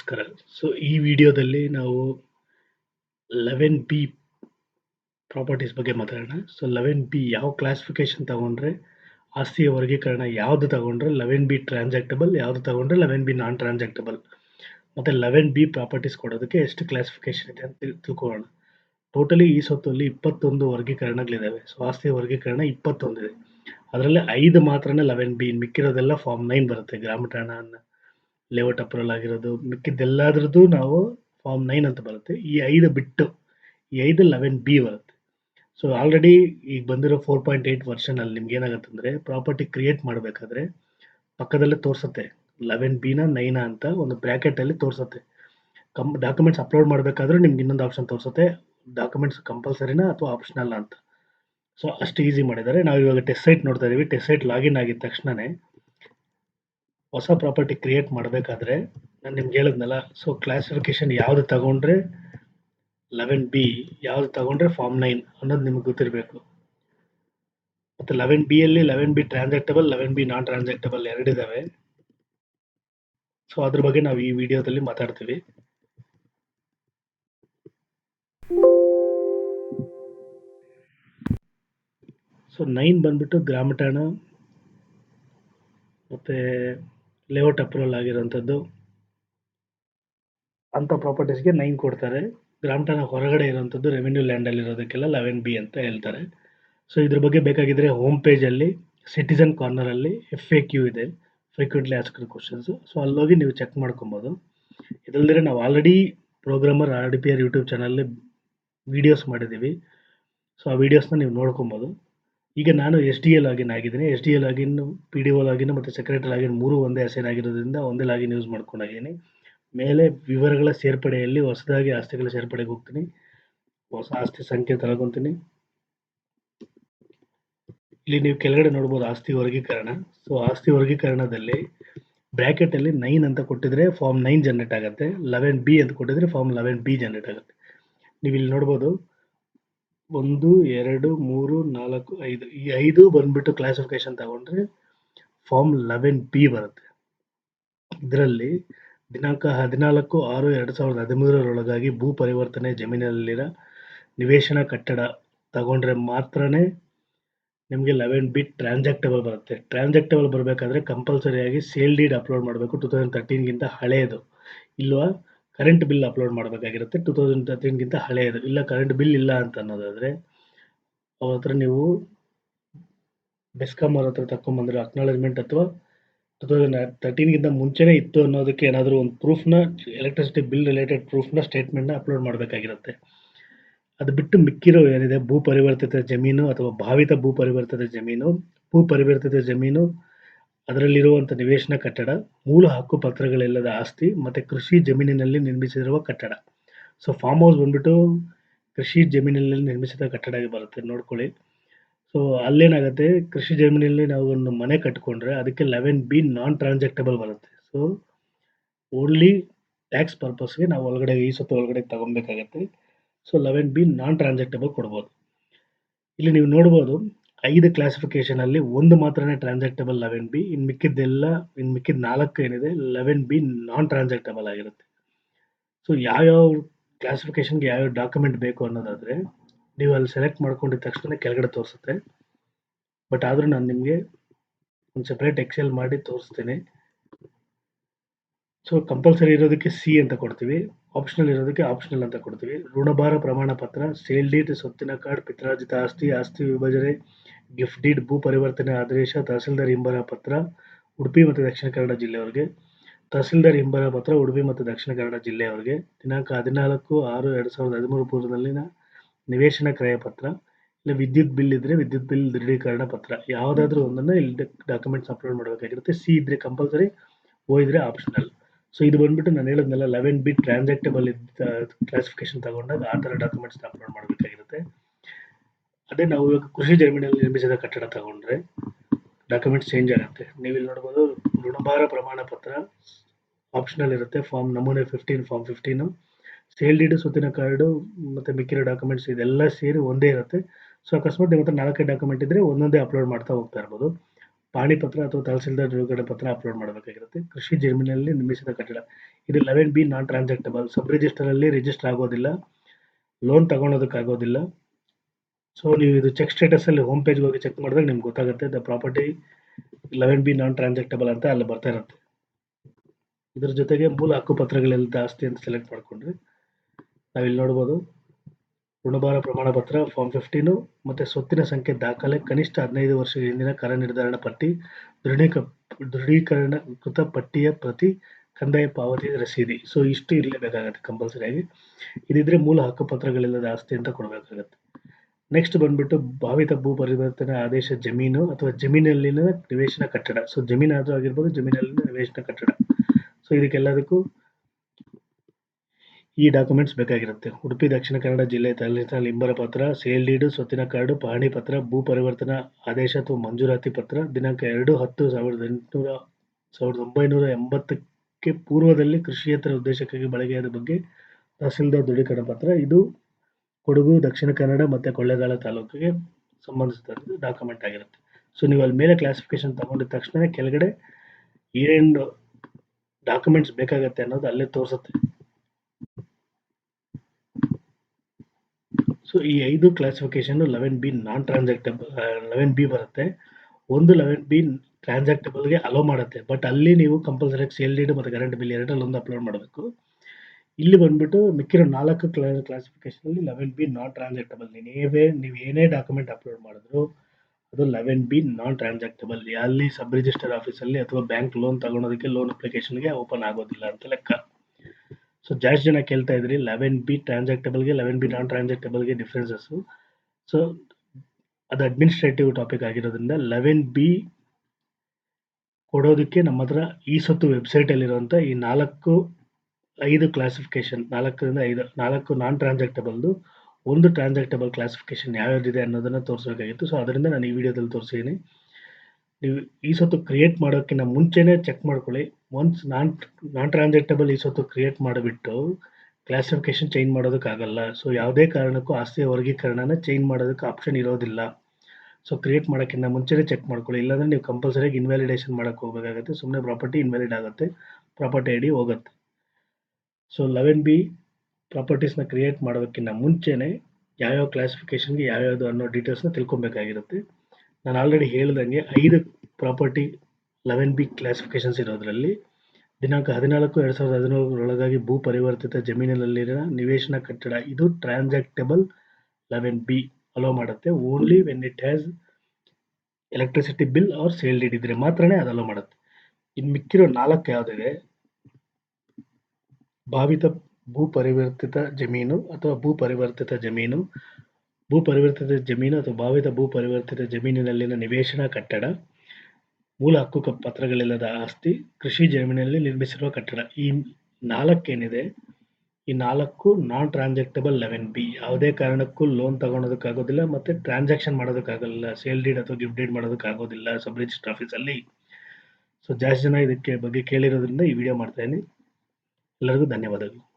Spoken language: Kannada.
ನಮಸ್ಕಾರ. ಸೊ ಈ ವಿಡಿಯೋದಲ್ಲಿ ನಾವು ಲೆವೆನ್ ಬಿ ಪ್ರಾಪರ್ಟೀಸ್ ಬಗ್ಗೆ ಮಾತಾಡೋಣ. ಸೊ ಲೆವೆನ್ ಬಿ ಯಾವ ಕ್ಲಾಸಿಫಿಕೇಶನ್ ತಗೊಂಡ್ರೆ ಆಸ್ತಿಯ ವರ್ಗೀಕರಣ ಯಾವುದು ತಗೊಂಡ್ರೆ ಲೆವೆನ್ ಬಿ ಟ್ರಾನ್ಸಾಕ್ಟಬಲ್ ಯಾವುದು ತಗೊಂಡ್ರೆ ಲೆವೆನ್ ಬಿ ನಾನ್ ಟ್ರಾನ್ಸಾಕ್ಟಬಲ್ ಮತ್ತು ಲೆವೆನ್ ಬಿ ಪ್ರಾಪರ್ಟೀಸ್ ಕೊಡೋದಕ್ಕೆ ಎಷ್ಟು ಕ್ಲಾಸಿಫಿಕೇಶನ್ ಇದೆ ಅಂತ ತಿಳ್- ತಿಳ್ಕೊಳ್ಳೋಣ. ಟೋಟಲಿ ಈ ಸೊತ್ತಲ್ಲಿ ಇಪ್ಪತ್ತೊಂದು ವರ್ಗೀಕರಣಗಳಿದ್ದಾವೆ ಸೊ ಆಸ್ತಿಯ ವರ್ಗೀಕರಣ ಇಪ್ಪತ್ತೊಂದಿದೆ. ಅದರಲ್ಲಿ ಐದು ಮಾತ್ರನೇ ಲೆವೆನ್ ಬಿ ಮಿಕ್ಕಿರೋದೆಲ್ಲ ಫಾರ್ಮ್ ನೈನ್ ಬರುತ್ತೆ ಗ್ರಾಮಠಾಣ ಲೇಔಟ್ ಅಪ್ರೂವಲ್ ಆಗಿರೋದು, ಮಿಕ್ಕಿದ್ದೆಲ್ಲದ್ರದ್ದು ನಾವು ಫಾರ್ಮ್ ನೈನ್ ಅಂತ ಬರುತ್ತೆ. ಈ ಐದು ಬಿಟ್ಟು ಈ ಐದು ಲೆವೆನ್ ಬಿ ಬರುತ್ತೆ. ಸೊ ಆಲ್ರೆಡಿ ಈಗ ಬಂದಿರೋ ಫೋರ್ ಪಾಯಿಂಟ್ ಏಯ್ಟ್ ವರ್ಷನಲ್ಲಿ ನಿಮ್ಗೆ ಏನಾಗುತ್ತೆ ಅಂದರೆ ಪ್ರಾಪರ್ಟಿ ಕ್ರಿಯೇಟ್ ಮಾಡಬೇಕಾದ್ರೆ ಪಕ್ಕದಲ್ಲೇ ತೋರಿಸುತ್ತೆ. ಲೆವೆನ್ ಬಿನ ನೈನ ಅಂತ ಒಂದು ಬ್ರ್ಯಾಕೆಟಲ್ಲಿ ತೋರಿಸುತ್ತೆ. ಕಂ ಡಾಕ್ಯುಮೆಂಟ್ಸ್ ಅಪ್ಲೋಡ್ ಮಾಡಬೇಕಾದ್ರೆ ನಿಮ್ಗೆ ಇನ್ನೊಂದು ಆಪ್ಷನ್ ತೋರಿಸುತ್ತೆ. ಡಾಕ್ಯುಮೆಂಟ್ಸ್ ಕಂಪಲ್ಸರಿನಾ ಅಥವಾ ಆಪ್ಷನಲ್ ಅಂತ. ಸೊ ಅಷ್ಟು ಈಸಿ ಮಾಡಿದ್ದಾರೆ. ನಾವು ಇವಾಗ ಟೆಸ್ಟ್ ಸೈಟ್ ನೋಡ್ತಾ ಇದ್ದೀವಿ ಟೆಸ್ಟ್ ಸೈಟ್ ಲಾಗಿನ್ ಆಗಿದ ತಕ್ಷಣನೇ ಹೊಸ ಪ್ರಾಪರ್ಟಿ ಕ್ರಿಯೇಟ್ ಮಾಡಬೇಕಾದ್ರೆ ನಾನು ನಿಮ್ಗೆ ಹೇಳಿದ್ನಲ್ಲ ಸೊ ಕ್ಲಾಸಿಫಿಕೇಶನ್ ಯಾವ್ದು ತಗೊಂಡ್ರೆ ಲೆವೆನ್ ಬಿ ಯಾವ್ದು ತಗೊಂಡ್ರೆ ಫಾರ್ಮ್ ನೈನ್ ಅನ್ನೋದು ನಿಮ್ಗೆ ಗೊತ್ತಿರಬೇಕು. ಮತ್ತೆ ಲೆವೆನ್ ಬಿ ಅಲ್ಲಿ eleven B transactable eleven B non transactable ಎರಡಿದಾವೆ so ಅದ್ರ ಬಗ್ಗೆ ನಾವು ಈ ವಿಡಿಯೋದಲ್ಲಿ ಮಾತಾಡ್ತೀವಿ. ಸೊ ನೈನ್ ಬಂದ್ಬಿಟ್ಟು ಗ್ರಾಮಟಾಣ ಮತ್ತೆ ಲೇಔಟ್ ಅಪ್ರೂವಲ್ ಆಗಿರೋಂಥದ್ದು ಅಂತ ಪ್ರಾಪರ್ಟೀಸ್ಗೆ ನೈನ್ ಕೊಡ್ತಾರೆ. ಗ್ರಾಮ್ಟನ ಹೊರಗಡೆ ಇರುವಂಥದ್ದು ರೆವಿನ್ಯೂ ಲ್ಯಾಂಡಲ್ಲಿ ಇರೋದಕ್ಕೆಲ್ಲ ಲೆವೆನ್ ಬಿ ಅಂತ ಹೇಳ್ತಾರೆ. ಸೊ ಇದ್ರ ಬಗ್ಗೆ ಬೇಕಾಗಿದ್ದರೆ ಹೋಮ್ ಪೇಜಲ್ಲಿ ಸಿಟಿಸನ್ ಕಾರ್ನರಲ್ಲಿ ಎಫ್ ಎ ಕ್ಯೂ ಇದೆ. ಫ್ರೀಕ್ವೆಂಟ್ಲಿ ಆಸ್ಕ್ಡ್ ಕ್ವಶನ್ಸ್ ಸೊ ಅಲ್ಲೋಗಿ ನೀವು ಚೆಕ್ ಮಾಡ್ಕೊಬೋದು. ಇದಲ್ಲದೆ ನಾವು already programmer R D P R YouTube ಚಾನಲ್ಲಿ videos ಮಾಡಿದ್ದೀವಿ. ಸೊ ಆ ವೀಡಿಯೋಸ್ನ ನೀವು ನೋಡ್ಕೊಬೋದು. ಈಗ ನಾನು ಎಸ್ ಡಿ ಎ ಲಾಗಿನ್ ಆಗಿದ್ದೀನಿ. S D A login P D O login ಮತ್ತು ಸೆಕ್ರೆಟರಿ ಲಾಗಿನ್ ಮೂರು ಒಂದೇ ಅಸೈನ್ ಆಗಿರೋದ್ರಿಂದ ಒಂದೇ ಲಾಗಿನ್ ಯೂಸ್ ಮಾಡ್ಕೊಂಡಿದ್ದೀನಿ ಮೇಲೆ ವಿವರಗಳ ಸೇರ್ಪಡೆಯಲ್ಲಿ ಹೊಸದಾಗಿ ಆಸ್ತಿಗಳ ಸೇರ್ಪಡೆಗೆ ಹೋಗ್ತೀನಿ. ಹೊಸ ಆಸ್ತಿ ಸಂಖ್ಯೆ ತಗೊಂತೀನಿ. ಇಲ್ಲಿ ನೀವು ಕೆಳಗಡೆ ನೋಡ್ಬೋದು ಆಸ್ತಿ ವರ್ಗೀಕರಣ. ಸೊ ಆಸ್ತಿ ವರ್ಗೀಕರಣದಲ್ಲಿ ಬ್ರ್ಯಾಕೆಟ್ ಅಲ್ಲಿ ನೈನ್ ಅಂತ ಕೊಟ್ಟಿದ್ರೆ ಫಾರ್ಮ್ ನೈನ್ ಜನರೇಟ್ ಆಗುತ್ತೆ. ಲೆವೆನ್ ಬಿ ಅಂತ ಕೊಟ್ಟಿದ್ರೆ ಫಾರ್ಮ್ ಲೆವೆನ್ ಬಿ ಜನರೇಟ್ ಆಗುತ್ತೆ. ನೀವು ಇಲ್ಲಿ ನೋಡ್ಬೋದು ಒಂದು, ಎರಡು, ಮೂರು, ನಾಲ್ಕು, ಐದು. ಈ ಐದು ಬಂದ್ಬಿಟ್ಟು ಕ್ಲಾಸಿಫಿಕೇಶನ್ ತಗೊಂಡ್ರೆ ಫಾರ್ಮ್ ಲೆವೆನ್ ಬಿ ಬರುತ್ತೆ. ಇದರಲ್ಲಿ ದಿನಾಂಕ ಹದಿನಾಲ್ಕು ಆರು ಎರಡು ಸಾವಿರದ ಹದಿಮೂರರೊಳಗಾಗಿ ಭೂ ಪರಿವರ್ತನೆ ಜಮೀನಲ್ಲಿರೋ ನಿವೇಶನ ಕಟ್ಟಡ ತಗೊಂಡ್ರೆ ಮಾತ್ರನೇ ನಿಮಗೆ ಲೆವೆನ್ ಬಿ ಟ್ರಾನ್ಸಾಕ್ಟಬಲ್ ಬರುತ್ತೆ. ಟ್ರಾನ್ಸಾಕ್ಟಬಲ್ ಬರಬೇಕಾದ್ರೆ ಕಂಪಲ್ಸರಿಯಾಗಿ ಸೇಲ್ ಡೀಡ್ ಅಪ್ಲೋಡ್ ಮಾಡಬೇಕು. ಟೂ ತೌಸಂಡ್ ತರ್ಟೀನ್ಗಿಂತ ಹಳೆಯದು ಇಲ್ವಾ? ಕರೆಂಟ್ ಬಿಲ್ ಅಪ್ಲೋಡ್ ಮಾಡಬೇಕಾಗಿರುತ್ತೆ. ಟೂ ತೌಸಂಡ್ ತರ್ಟೀನ್ಗಿಂತ ಹಳೆಯದು. ಇಲ್ಲ ಕರೆಂಟ್ ಬಿಲ್ ಇಲ್ಲ ಅಂತ ಅನ್ನೋದಾದರೆ, ಅವ್ರ ಹತ್ರ ನೀವು ಬೆಸ್ಕಾಮ್ ಅವ್ರ ಹತ್ರ ತಕ್ಕೊಂಬಂದ್ರೆ ಅಕ್ನಾಲಜ್ಮೆಂಟ್ ಅಥವಾ ಟೂ ತೌಸಂಡ್ ತರ್ಟೀನ್ಗಿಂತ ಮುಂಚೆನೇ ಇತ್ತು ಅನ್ನೋದಕ್ಕೆ ಏನಾದರೂ ಒಂದು ಪ್ರೂಫ್ನ ಎಲೆಕ್ಟ್ರಿಸಿಟಿ ಬಿಲ್ ರಿಲೇಟೆಡ್ ಪ್ರೂಫ್ನ ಸ್ಟೇಟ್ಮೆಂಟ್ನ ಅಪ್ಲೋಡ್ ಮಾಡಬೇಕಾಗಿರುತ್ತೆ. ಅದು ಬಿಟ್ಟು ಮಿಕ್ಕಿರೋ ಏನಿದೆ? ಭೂ ಪರಿವರ್ತಿತ ಜಮೀನು ಅಥವಾ ಭಾವಿತ ಭೂ ಪರಿವರ್ತಿತ ಜಮೀನು ಭೂ ಪರಿವರ್ತಿತ ಜಮೀನು ಅದರಲ್ಲಿರುವಂಥ ನಿವೇಶನ ಕಟ್ಟಡ, ಮೂಲ ಹಕ್ಕು ಪತ್ರಗಳಿಲ್ಲದ ಆಸ್ತಿ ಮತ್ತೆ ಕೃಷಿ ಜಮೀನಿನಲ್ಲಿ ನಿರ್ಮಿಸಿರುವ ಕಟ್ಟಡ. ಸೊ ಫಾರ್ಮ್ ಹೌಸ್ ಬಂದ್ಬಿಟ್ಟು ಕೃಷಿ ಜಮೀನಿನಲ್ಲಿ ನಿರ್ಮಿಸಿದ ಕಟ್ಟಡ ಬರುತ್ತೆ, ನೋಡ್ಕೊಳ್ಳಿ. ಸೊ ಅಲ್ಲೇನಾಗುತ್ತೆ, ಕೃಷಿ ಜಮೀನಲ್ಲಿ ನಾವು ಒಂದು ಮನೆ ಕಟ್ಕೊಂಡ್ರೆ ಅದಕ್ಕೆ ಲೆವೆನ್ ಬಿ ನಾನ್ ಟ್ರಾನ್ಸಾಕ್ಟಬಲ್ ಬರುತ್ತೆ ಸೊ ಓನ್ಲಿ ಟ್ಯಾಕ್ಸ್ ಪರ್ಪಸ್ಗೆ ನಾವು ಒಳಗಡೆ, ಈ ಸತ್ತು ಒಳಗಡೆ ತಗೊಬೇಕಾಗತ್ತೆ so eleven B non transactable ಕೊಡ್ಬೋದು. ಇಲ್ಲಿ ನೀವು ನೋಡ್ಬೋದು ಐದು ಕ್ಲಾಸಿಫಿಕೇಶನ್ ಅಲ್ಲಿ ಒಂದು ಮಾತ್ರನೇ ಟ್ರಾನ್ಸಾಕ್ಟಬಲ್ ಲೆವೆನ್ ಬಿ ಇನ್ ಮಿಕ್ಕಿದ್ದೆಲ್ಲ, ಇನ್ ಮಿಕ್ಕಿದ ನಾಲ್ಕು ಏನಿದೆ ಲೆವೆನ್ ಬಿ ನಾನ್ ಟ್ರಾನ್ಸಾಕ್ಟಬಲ್ ಆಗಿರುತ್ತೆ. ಸೊ ಯಾವ್ಯಾವ ಕ್ಲಾಸಿಫಿಕೇಶನ್ಗೆ ಯಾವ್ಯಾವ ಡಾಕ್ಯುಮೆಂಟ್ ಬೇಕು ಅನ್ನೋದಾದ್ರೆ, ನೀವು ಅಲ್ಲಿ ಸೆಲೆಕ್ಟ್ ಮಾಡ್ಕೊಂಡಿದ ತಕ್ಷಣ ಕೆಳಗಡೆ ತೋರಿಸುತ್ತೆ. ಬಟ್ ಆದರೂ ನಾನು ನಿಮಗೆ ಒಂದು ಸಪ್ರೇಟ್ ಎಕ್ಸೆಲ್ ಮಾಡಿ ತೋರಿಸ್ತೀನಿ. ಸೊ ಕಂಪಲ್ಸರಿ ಇರೋದಕ್ಕೆ ಸಿ ಅಂತ ಕೊಡ್ತೀವಿ. ಆಪ್ಷನಲ್ ಇರೋದಕ್ಕೆ ಆಪ್ಷನಲ್ ಅಂತ ಕೊಡ್ತೀವಿ. ಋಣಭಾರ ಪ್ರಮಾಣ ಪತ್ರ ಸೇಲ್ ಡೀಟ್ ಸೊತ್ತಿನ ಕಾರ್ಡ್ ಪಿತ್ರಾರ್ಜಿತ ಆಸ್ತಿ ಆಸ್ತಿ ವಿಭಜನೆ ಗಿಫ್ಟ್ ಡೀಡ್ ಭೂ ಪರಿವರ್ತನೆ ಆದೇಶ, ತಹಸೀಲ್ದಾರ್ ಹಿಂಬರ ಪತ್ರ, ಉಡುಪಿ ಮತ್ತು ದಕ್ಷಿಣ ಕನ್ನಡ ಜಿಲ್ಲೆಯವರಿಗೆ. ತಹಸೀಲ್ದಾರ್ ಹಿಂಬರ ಪತ್ರ, ಉಡುಪಿ ಮತ್ತು ದಕ್ಷಿಣ ಕನ್ನಡ ಜಿಲ್ಲೆಯವರಿಗೆ. ದಿನಾಂಕ ಹದಿನಾಲ್ಕು ಆರು ಎರಡು ಸಾವಿರದ ಹದಿಮೂರು ಪೂರ್ವದಲ್ಲಿನ ನಿವೇಶನ ಕ್ರಯ ಪತ್ರ, ಇಲ್ಲ ವಿದ್ಯುತ್ ಬಿಲ್ ಇದ್ರೆ ವಿದ್ಯುತ್ ಬಿಲ್ ದೃಢೀಕರಣ ಪತ್ರ. ಯಾವುದಾದ್ರೂ ಒಂದನ್ನು ಇಲ್ಲಿ ಡಾಕ್ಯುಮೆಂಟ್ಸ್ ಅಪ್ಲೋಡ್ ಮಾಡಬೇಕಾಗಿರುತ್ತೆ. ಸಿ ಇದ್ರೆ ಕಂಪಲ್ಸರಿ ಓ ಇದ್ರೆ ಆಪ್ಷನಲ್ ಸೊ ಇದು ಬಂದ್ಬಿಟ್ಟು ನಾನು ಹೇಳಿದ್ನಲ್ಲ ಲೆವೆನ್ ಬಿ ಟ್ರಾನ್ಸಾಕ್ಟಬಲ್ ಕ್ಲಾಸಿಫಿಕೇಶನ್ ತಗೊಂಡಾಗ ಆ ಥರ ಡಾಕ್ಯುಮೆಂಟ್ಸ್ ಅಪ್ಲೋಡ್ ಮಾಡಬೇಕಾಗಿರುತ್ತೆ. ಅದೇ ನಾವು ಇವಾಗ ಕೃಷಿ ಜಮೀನಲ್ಲಿ ನಿರ್ಮಿಸಿದ ಕಟ್ಟಡ ತಗೊಂಡ್ರೆ ಡಾಕ್ಯುಮೆಂಟ್ಸ್ ಚೇಂಜ್ ಆಗುತ್ತೆ. ನೀವು ಇಲ್ಲಿ ನೋಡ್ಬೋದು, ಋಣಭಾರ ಪ್ರಮಾಣ ಪತ್ರ ಆಪ್ಷನಲ್ ಇರುತ್ತೆ ಫಾರ್ಮ್ ನಮೂನೆ fifteen form fifteen sale deed ಸುತ್ತಿನ ಕಾರ್ಡು, ಮತ್ತು ಮಿಕ್ಕಿರೋ ಡಾಕ್ಯುಮೆಂಟ್ಸ್ ಇದೆಲ್ಲ ಸೇರಿ ಒಂದೇ ಇರುತ್ತೆ. ಸೊ ಅಕಸ್ಮಾತ್ ನಿಮ್ಮ ಹತ್ರ ನಾಲ್ಕೈದು ಡಾಕ್ಯುಮೆಂಟ್ ಇದ್ದರೆ ಒಂದೊಂದೇ ಅಪ್ಲೋಡ್ ಮಾಡ್ತಾ ಹೋಗ್ತಾ ಇರ್ಬೋದು. ಪಾಣಿ ಪತ್ರ ಅಥವಾ ತಹಸೀಲ್ದಾರ್ ನಿಲುಗಡೆ ಪತ್ರ ಅಪ್ಲೋಡ್ ಮಾಡಬೇಕಾಗಿರುತ್ತೆ. ಕೃಷಿ ಜಮೀನಿನಲ್ಲಿ ನಿರ್ಮಿಸಿದ ಕಟ್ಟಡ. ಇದು eleven B non transactable sub ರಿಜಿಸ್ಟರಲ್ಲಿ register ಆಗೋದಿಲ್ಲ. ಲೋನ್ ತಗೊಳೋದಕ್ಕಾಗೋದಿಲ್ಲ. ಸೊ ನೀವು ಇದು ಚೆಕ್ ಸ್ಟೇಟಸಲ್ಲಿ ಹೋಮ್ ಪೇಜ್ಗೆ ಹೋಗಿ ಚೆಕ್ ಮಾಡಿದಾಗ ನಿಮ್ಗೆ ಗೊತ್ತಾಗುತ್ತೆ. The property eleven B non transactable ಅಂತ ಅಲ್ಲಿ ಬರ್ತಾ ಇರುತ್ತೆ. ಇದ್ರ ಜೊತೆಗೆ ಮೂಲ ಹಕ್ಕುಪತ್ರಗಳೆಲ್ಲ ಜಾಸ್ತಿ ಅಂತ ಸೆಲೆಕ್ಟ್ ಮಾಡ್ಕೊಂಡ್ರಿ ನಾವಿಲ್ಲಿ ನೋಡ್ಬೋದು. ಋಣಭಾರ ಪ್ರಮಾಣ ಪತ್ರ ಫಾರ್ಮ್ ಫಿಫ್ಟೀನು ಮತ್ತು ಸ್ವತ್ತಿನ ಸಂಖ್ಯೆ ದಾಖಲೆ ಕನಿಷ್ಠ ಹದಿನೈದು ವರ್ಷಗಳ ಹಿಂದಿನ ಕರ ನಿರ್ಧಾರಣ ಪಟ್ಟಿ, ದೃಢೀಕ, ದೃಢೀಕರಣಕೃತ ಪಟ್ಟಿಯ ಪ್ರತಿ ಕಂದಾಯ ಪಾವತಿ ರಸೀದಿ. ಸೊ ಇಷ್ಟು ಇರಲೇಬೇಕಾಗತ್ತೆ ಕಂಪಲ್ಸರಿಯಾಗಿ ಇದಿದ್ರೆ ಮೂಲ ಹಕ್ಕುಪತ್ರಗಳಿಲ್ಲದ ಆಸ್ತಿ ಅಂತ ಕೊಡಬೇಕಾಗತ್ತೆ. ನೆಕ್ಸ್ಟ್ ಬಂದ್ಬಿಟ್ಟು ಭಾವಿತ ಭೂ ಪರಿವರ್ತನೆ ಆದೇಶ ಜಮೀನು ಅಥವಾ ಜಮೀನಲ್ಲಿನ ನಿವೇಶನ ಕಟ್ಟಡ. ಸೊ ಜಮೀನಾದರೂ ಆಗಿರ್ಬೋದು ಜಮೀನಲ್ಲಿನ ನಿವೇಶನ ಕಟ್ಟಡ. ಸೊ ಇದಕ್ಕೆಲ್ಲದಕ್ಕೂ ಈ ಡಾಕ್ಯುಮೆಂಟ್ಸ್ ಬೇಕಾಗಿರುತ್ತೆ. ಉಡುಪಿ, ದಕ್ಷಿಣ ಕನ್ನಡ ಜಿಲ್ಲೆ ತಾಲೂಕಿನ ಲಿಂಬರ ಪತ್ರ ಸೇಲ್ ಡೀಡು, ಸ್ವತ್ತಿನ ಕಾರ್ಡು ಪಹಣಿ ಪತ್ರ, ಭೂ ಪರಿವರ್ತನಾ ಆದೇಶ ಅಥವಾ ಮಂಜೂರಾತಿ ಪತ್ರ, ದಿನಾಂಕ ಎರಡು ಹತ್ತು ಸಾವಿರದ ಎಂಟುನೂರ, ಸಾವಿರದ ಒಂಬೈನೂರ ಎಂಬತ್ತಕ್ಕೆ ಪೂರ್ವದಲ್ಲಿ ಕೃಷಿಯೇತರ ಉದ್ದೇಶಕ್ಕಾಗಿ ಬಳಕೆಯಾದ ಬಗ್ಗೆ ತಹಸೀಲ್ದಾರ್ ದೃಢೀಕರಣ ಪತ್ರ. ಇದು ಕೊಡಗು, ದಕ್ಷಿಣ ಕನ್ನಡ ಮತ್ತು ಕೊಳ್ಳೇಗಾಲ ತಾಲೂಕಿಗೆ ಸಂಬಂಧಿಸಿದ ಡಾಕ್ಯುಮೆಂಟ್ ಆಗಿರುತ್ತೆ. ಸೊ, ನೀವು ಅಲ್ಲಿ ಮೇಲೆ ಕ್ಲಾಸಿಫಿಕೇಶನ್ ತಗೊಂಡಿದ ತಕ್ಷಣ ಕೆಳಗಡೆ ಏನೇನು ಡಾಕ್ಯುಮೆಂಟ್ಸ್ ಬೇಕಾಗತ್ತೆ ಅನ್ನೋದು ಅಲ್ಲೇ ತೋರಿಸುತ್ತೆ. ಸೊ ಈ ಐದು classification eleven B non transactable eleven B ಬರುತ್ತೆ. ಒಂದು ಲೆವೆನ್ ಬಿ ಟ್ರಾನ್ಸಾಕ್ಟಬಲ್ಗೆ ಅಲೋ ಮಾಡುತ್ತೆ. ಬಟ್ ಅಲ್ಲಿ ನೀವು ಕಂಪಲ್ಸರಿ ಸೇಲ್ ಡೀಡ್ ಮತ್ತು ಕರೆಂಟ್ ಬಿಲ್ ಎರಡರಲ್ಲಿ ಒಂದು ಅಪ್ಲೋಡ್ ಮಾಡಬೇಕು. ಇಲ್ಲಿ ಬಂದ್ಬಿಟ್ಟು ಮಿಕ್ಕಿರೋ ನಾಲ್ಕು ಕ್ಲಾ ಕ್ಲಾಸಿಫಿಕೇಶನಲ್ಲಿ ಲೆವೆನ್ ಬಿ ನಾನ್ ಟ್ರಾನ್ಸಾಕ್ಟಬಲ್ ನೀವೇ, ನೀವು ಏನೇ ಡಾಕ್ಯುಮೆಂಟ್ ಅಪ್ಲೋಡ್ ಮಾಡಿದ್ರು ಅದು ಲೆವೆನ್ ಬಿ ನಾನ್ ಟ್ರಾನ್ಸಾಕ್ಟಬಲ್ ಅಲ್ಲಿ ಸಬ್ ರಿಜಿಸ್ಟರ್ ಆಫೀಸಲ್ಲಿ ಅಥವಾ ಬ್ಯಾಂಕ್ ಲೋನ್ ತಗೊಳೋದಕ್ಕೆ ಲೋನ್ ಅಪ್ಲಿಕೇಶನ್ಗೆ ಓಪನ್ ಆಗೋದಿಲ್ಲ ಅಂತ ಲೆಕ್ಕ. ಸೊ ಜಾಸ್ತಿ ಜನ ಕೇಳ್ತಾ ಇದ್ರಿ ಲೆವೆನ್ ಬಿ ಟ್ರಾನ್ಸಾಕ್ಟಬಲ್ಗೆ ಲೆವೆನ್ ಬಿ ನಾನ್ ಟ್ರಾನ್ಸಾಕ್ಟಬಲ್ಗೆ ಡಿಫ್ರೆನ್ಸಸ್ಸು ಸೊ ಅದು ಅಡ್ಮಿನಿಸ್ಟ್ರೇಟಿವ್ ಟಾಪಿಕ್ ಆಗಿರೋದ್ರಿಂದ ಲೆವೆನ್ ಬಿ ಕೊಡೋದಕ್ಕೆ ನಮ್ಮ ಹತ್ರ ಈ ಸೊತ್ತು ವೆಬ್ಸೈಟಲ್ಲಿರುವಂಥ ಈ ನಾಲ್ಕು, ಐದು ಕ್ಲಾಸಿಫಿಕೇಶನ್ ನಾಲ್ಕರಿಂದ ಐದು, ನಾಲ್ಕು ನಾನ್ ಟ್ರಾನ್ಸಾಕ್ಟಬಲ್ದು ಒಂದು ಟ್ರಾನ್ಸಾಕ್ಟಬಲ್ ಕ್ಲಾಸಿಫಿಕೇಶನ್ ಯಾವ್ಯಾವ್ದಿದೆ ಅನ್ನೋದನ್ನು ತೋರಿಸಬೇಕಾಗಿತ್ತು. ಸೊ ಅದರಿಂದ ನಾನು ಈ ವಿಡಿಯೋದಲ್ಲಿ ತೋರಿಸಿದ್ದೀನಿ ನೀವು ಈ ಸೊತ್ತು ಕ್ರಿಯೇಟ್ ಮಾಡೋಕ್ಕಿಂತ ಮುಂಚೆನೇ ಚೆಕ್ ಮಾಡ್ಕೊಳ್ಳಿ. ಒನ್ಸ್ ನಾನ್ ನಾನ್ ಟ್ರಾನ್ಸಾಕ್ಟಬಲ್ ಈ ಸೊತ್ತು ಕ್ರಿಯೇಟ್ ಮಾಡಿಬಿಟ್ಟು ಕ್ಲಾಸಿಫಿಕೇಶನ್ ಚೇಂಜ್ ಮಾಡೋದಕ್ಕಾಗಲ್ಲ. ಸೊ ಯಾವುದೇ ಕಾರಣಕ್ಕೂ ಆಸ್ತಿಯ ವರ್ಗೀಕರಣನ ಚೇಂಜ್ ಮಾಡೋದಕ್ಕೆ ಆಪ್ಷನ್ ಇರೋದಿಲ್ಲ. ಸೊ ಕ್ರಿಯೇಟ್ ಮಾಡೋಕ್ಕಿಂತ ಮುಂಚೆನೇ ಚೆಕ್ ಮಾಡ್ಕೊಳ್ಳಿ. ಇಲ್ಲಾಂದರೆ ನೀವು ಕಂಪಲ್ಸರಿಯಾಗಿ ಇನ್ವ್ಯಾಲಿಡೇಷನ್ ಮಾಡೋಕ್ಕೆ ಹೋಗಬೇಕಾಗುತ್ತೆ. ಸುಮ್ಮನೆ ಪ್ರಾಪರ್ಟಿ ಇನ್ವ್ಯಾಲಿಡ್ ಆಗುತ್ತೆ. ಪ್ರಾಪರ್ಟಿ ಐ ಡಿ ಹೋಗುತ್ತೆ ಸೊ ಲೆವೆನ್ ಬಿ ಪ್ರಾಪರ್ಟೀಸ್ನ ಕ್ರಿಯೇಟ್ ಮಾಡೋದಕ್ಕಿಂತ ಮುಂಚೆನೇ ಯಾವ್ಯಾವ ಕ್ಲಾಸಿಫಿಕೇಷನ್ಗೆ ಯಾವ್ಯಾವುದು ಅನ್ನೋ ಡೀಟೇಲ್ಸ್ನ ತಿಳ್ಕೊಬೇಕಾಗಿರುತ್ತೆ. ನಾನು ಆಲ್ರೆಡಿ ಹೇಳ್ದಂಗೆ ಐದು ಪ್ರಾಪರ್ಟಿ ಲೆವೆನ್ ಬಿ ಕ್ಲಾಸಿಫಿಕೇಷನ್ಸ್ ಇರೋದ್ರಲ್ಲಿ ದಿನಾಂಕ ಹದಿನಾಲ್ಕು ಎರಡು ಸಾವಿರದ ಹದಿನೇಳರೊಳಗಾಗಿ ಭೂ ಪರಿವರ್ತಿತ ಜಮೀನಿನಲ್ಲಿನ ನಿವೇಶನ ಕಟ್ಟಡ, ಇದು ಟ್ರಾನ್ಸಾಕ್ಟೇಬಲ್ ಲೆವೆನ್ ಬಿ ಅಲೋ ಮಾಡುತ್ತೆ. Only when it has electricity bill or sale deed ಇದ್ರೆ ಮಾತ್ರನೇ ಅದು ಅಲೋ ಮಾಡುತ್ತೆ. ಇನ್ನು ಮಿಕ್ಕಿರೋ ನಾಲ್ಕು ಯಾವುದಿದೆ? ಭಾವಿತ ಭೂ ಪರಿವರ್ತಿತ ಜಮೀನು ಅಥವಾ ಭೂ ಪರಿವರ್ತಿತ ಜಮೀನು? ಭೂ ಪರಿವರ್ತಿತ ಜಮೀನು ಅಥವಾ ಭಾವಿತ ಭೂ ಪರಿವರ್ತಿತ ಜಮೀನಿನಲ್ಲಿನ ನಿವೇಶನ ಕಟ್ಟಡ? ಮೂಲ ಹಕ್ಕು ಪತ್ರಗಳಿಲ್ಲದ ಆಸ್ತಿ ಕೃಷಿ ಜಮೀನಿನಲ್ಲಿ ನಿರ್ಮಿಸಿರುವ ಕಟ್ಟಡ. ಈ ನಾಲ್ಕೇನಿದೆ? ಈ ನಾಲ್ಕು ನಾನ್ ಟ್ರಾನ್ಸಾಕ್ಟಬಲ್ ಲೆವೆನ್ ಬಿ ಯಾವುದೇ ಕಾರಣಕ್ಕೂ ಲೋನ್ ತಗೊಳೋದಕ್ಕಾಗೋದಿಲ್ಲ ಮತ್ತೆ ಟ್ರಾನ್ಸಾಕ್ಷನ್ ಮಾಡೋದಕ್ಕಾಗಲ್ಲ ಸೇಲ್ ಡೀಡ್ ಅಥವಾ ಗಿಫ್ಟ್ ಡೀಡ್ ಮಾಡೋದಕ್ಕಾಗೋದಿಲ್ಲ ಸಬ್ ರಿಜಿಸ್ಟರ್ ಆಫೀಸಲ್ಲಿ ಸೊ ಜಾಸ್ತಿ ಜನ ಇದಕ್ಕೆ ಬಗ್ಗೆ ಕೇಳಿರೋದ್ರಿಂದ ಈ ವಿಡಿಯೋ ಮಾಡ್ತಾ ಇದ್ದೀನಿ. ಎಲ್ಲರಿಗೂ ಧನ್ಯವಾದಗಳು.